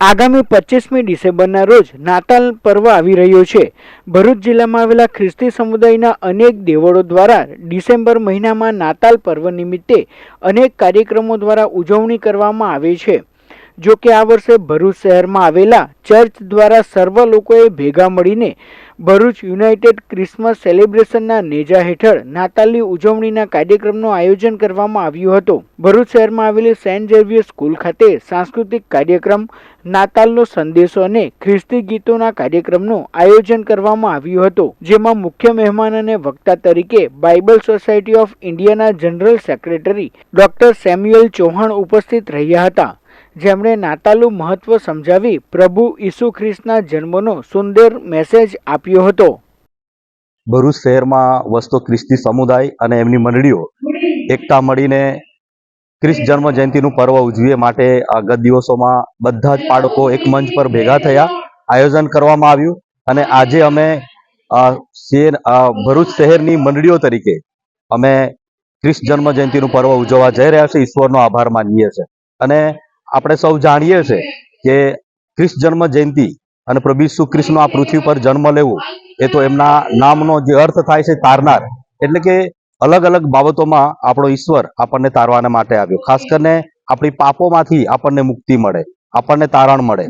આગામી પચીસમી ડિસેમ્બરના રોજ નાતાલ પર્વ આવી રહ્યો છે. ભરૂચ જિલ્લામાં આવેલા ખ્રિસ્તી સમુદાયના અનેક દેવળો દ્વારા ડિસેમ્બર મહિનામાં નાતાલ પર્વ નિમિત્તે અનેક કાર્યક્રમો દ્વારા ઉજવણી કરવામાં આવે છે. જો કે આ વર્ષે ભરૂચ શહેરમાં આવેલા ચર્ચ દ્વારા સર્વ લોકોએ ભેગા મળીને ભરૂચ યુનાઇટેડ ક્રિસમસ સેલિબ્રેશનના નેજા હેઠળ નાતાલની ઉજવણીના કાર્યક્રમનું આયોજન કરવામાં આવ્યું હતું. ભરૂચ શહેરમાં આવેલી સેન્ટ ઝેવિયર સ્કૂલ ખાતે સાંસ્કૃતિક કાર્યક્રમ, નાતાલનો સંદેશો અને ખ્રિસ્તી ગીતોના કાર્યક્રમનું આયોજન કરવામાં આવ્યું હતું, જેમાં મુખ્ય મહેમાન અને વક્તા તરીકે બાઇબલ સોસાયટી ઓફ ઇન્ડિયાના general secretary doctor Samuel Chauhan ઉપસ્થિત રહ્યા હતા. જેમણે નાતાલનું મહત્વ સમજાવી પ્રભુ ઈસુ ખ્રિસ્તના જન્મનો સુંદર મેસેજ આપ્યો હતો. ભરૂચ શહેરમાં વસતો ખ્રિસ્તી સમુદાય અને એમની મંડળીઓ એકતા મળીને ખ્રિસ્ત જન્મ જયંતિનું પર્વ ઉજવીએ માટે ગત દિવસોમાં બધા જ બાળકો એક મંચ પર ભેગા થયા. આયોજન કરવામાં આવ્યું અને આજે અમે ભરૂચ શહેરની મંડળીઓ તરીકે અમે ખ્રિસ્ત જન્મ જયંતિનું પર્વ ઉજવવા જઈ રહ્યા છે ઈશ્વરનો આભાર માનીએ છીએ. અને આપણે સૌ જાણીએ છીએ કે ખ્રિસ્ત જન્મ જયંતિ અને પ્રભુ ઈસુ ખ્રિસ્તનો આ પૃથ્વી પર જન્મ લેવો એ તો એમના નામનો જે અર્થ થાય છે તારનાર. એટલે કે અલગ અલગ બાબતોમાં આપણો ઈશ્વર આપણને તારવાના માટે આવ્યો. ખાસ કરીને આપણી પાપોમાંથી આપણને મુક્તિ મળે, આપણને તારણ મળે.